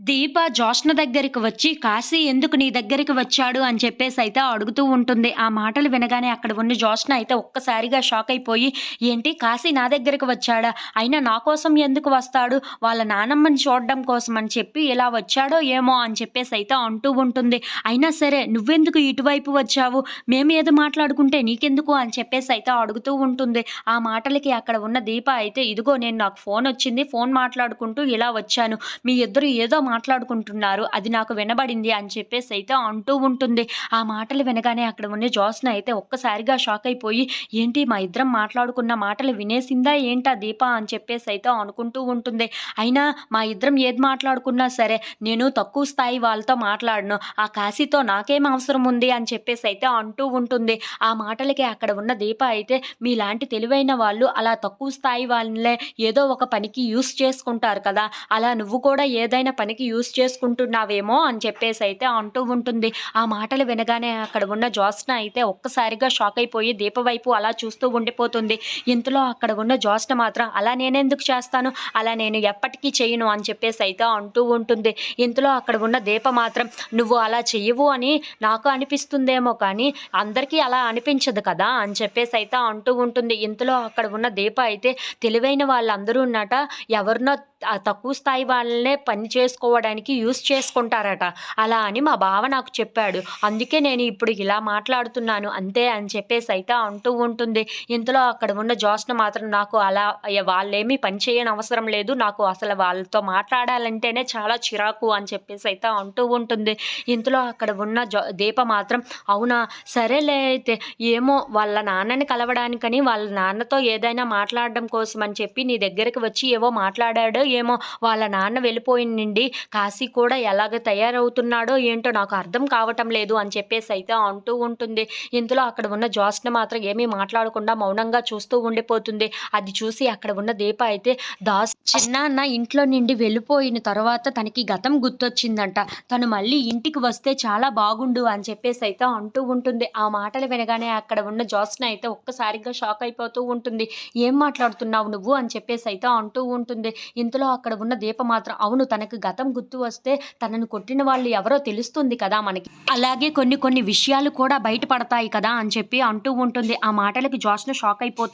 దీప జోష్న దగ్గరికి వచ్చి కాశీ ఎందుకు నీ దగ్గరికి వచ్చాడు? అని చెప్పేసి అయితే అడుగుతూ ఉంటుంది. ఆ మాటలు వినగానే అక్కడ ఉన్న జోష్న అయితే ఒక్కసారిగా షాక్ అయిపోయి ఏంటి? కాశీ నా దగ్గరికి వచ్చాడా? అయినా నా కోసం ఎందుకు వస్తాడు? వాళ్ళ నానమ్మని చూడడం కోసం అని చెప్పి ఇలా వచ్చాడో ఏమో అని చెప్పేసి అయితే అంటూ ఉంటుంది. అయినా సరే నువ్వెందుకు ఇటువైపు వచ్చావు? మేము ఏదో మాట్లాడుకుంటే నీకెందుకు? అని చెప్పేసి అయితే అడుగుతూ ఉంటుంది. ఆ మాటలకి అక్కడ ఉన్న దీప అయితే ఇదిగో నేను నాకు ఫోన్ వచ్చింది. ఫోన్ మాట్లాడుకుంటూ ఇలా వచ్చాను. మీ ఇద్దరు ఏదో మాట్లాడుకుంటున్నారు. అది నాకు వినబడింది అని చెప్పేసి అయితే అంటూ ఉంటుంది. ఆ మాటలు వినగానే అక్కడ ఉన్న జోస్న అయితే ఒక్కసారిగా షాక్ అయిపోయి ఏంటి మా ఇద్దరం మాట్లాడుకున్న మాటలు వినేసిందా ఏంటా దీప? అని చెప్పేసి అయితే అనుకుంటూ ఉంటుంది. అయినా మా ఇద్దరం ఏది మాట్లాడుకున్నా సరే నేను తక్కువ స్థాయి వాళ్ళతో మాట్లాడను. ఆ కాశీతో నాకేం అవసరం ఉంది? అని చెప్పేసి అయితే అంటూ ఉంటుంది. ఆ మాటలకి అక్కడ ఉన్న దీప అయితే మీలాంటి తెలివైన వాళ్ళు అలా తక్కువ స్థాయి వాళ్ళనే ఏదో ఒక పనికి యూస్ చేసుకుంటారు కదా. అలా నువ్వు కూడా ఏదైనా పని పనికి యూస్ చేసుకుంటున్నావేమో అని చెప్పేసి అయితే అంటూ ఉంటుంది. ఆ మాటలు వినగానే అక్కడ ఉన్న జోస్న అయితే ఒక్కసారిగా షాక్ అయిపోయి దీప వైపు అలా చూస్తూ ఉండిపోతుంది. ఇంతలో అక్కడ ఉన్న జోస్న మాత్రం అలా నేనెందుకు చేస్తాను? అలా నేను ఎప్పటికీ చేయను అని చెప్పేసి అయితే అంటూ ఉంటుంది. ఇంతలో అక్కడ ఉన్న దీప మాత్రం నువ్వు అలా చెయ్యవు అని నాకు అనిపిస్తుందేమో కానీ అందరికీ అలా అనిపించదు కదా అని చెప్పేసి అయితే అంటూ ఉంటుంది. ఇంతలో అక్కడ ఉన్న దీప అయితే తెలివైన వాళ్ళందరూ ఉన్నట ఎవరినో తక్కువ స్థాయి వాళ్ళనే పని చేసుకోవడానికి యూస్ చేసుకుంటారట. అలా అని మా బావ నాకు చెప్పాడు. అందుకే నేను ఇప్పుడు ఇలా మాట్లాడుతున్నాను. అంతే అని చెప్పేసి అయితే అంటూ ఉంటుంది. ఇంతలో అక్కడ ఉన్న జోస్న మాత్రం నాకు అలా వాళ్ళేమీ పని చేయని అవసరం లేదు. నాకు అసలు వాళ్ళతో మాట్లాడాలంటేనే చాలా చిరాకు అని చెప్పేసి అయితే అంటూ ఉంటుంది. ఇంతలో అక్కడ ఉన్న జో దీప మాత్రం అవునా? సరేలే అయితే. ఏమో వాళ్ళ నాన్నని కలవడానికని వాళ్ళ నాన్నతో ఏదైనా మాట్లాడడం కోసం అని చెప్పి నీ దగ్గరికి వచ్చి ఏవో మాట్లాడాడు. ఏమో వాళ్ళ నాన్న వెళ్ళిపోయిన నుండి కాశీ కూడా ఎలాగ తయారవుతున్నాడో ఏంటో నాకు అర్థం కావటం లేదు అని చెప్పేసి అయితే అంటూ ఉంటుంది. ఇందులో అక్కడ ఉన్న జోస్న మాత్రం ఏమీ మాట్లాడకుండా మౌనంగా చూస్తూ ఉండిపోతుంది. అది చూసి అక్కడ ఉన్న దీప అయితే దాస్ చిన్నాన్న ఇంట్లో నుండి వెళ్ళిపోయిన తర్వాత తనకి గతం గుర్తొచ్చిందంట. తను మళ్ళీ ఇంటికి వస్తే చాలా బాగుండు అని చెప్పేసి అయితే అంటూ ఉంటుంది. ఆ మాటలు వినగానే అక్కడ ఉన్న జోస్న అయితే ఒక్కసారిగా షాక్ అయిపోతూ ఉంటుంది. ఏం మాట్లాడుతున్నావు నువ్వు? అని చెప్పేసి అయితే అంటూ ఉంటుంది. చేతిలో అక్కడ ఉన్న దీప మాత్రం అవును తనకు గతం గుర్తు వస్తే తనను కొట్టిన వాళ్ళు ఎవరో తెలుస్తుంది కదా మనకి. అలాగే కొన్ని కొన్ని విషయాలు కూడా బయటపడతాయి కదా అని చెప్పి అంటూ ఉంటుంది. ఆ మాటలకి జోష్ను షాక్ అయిపోతుంది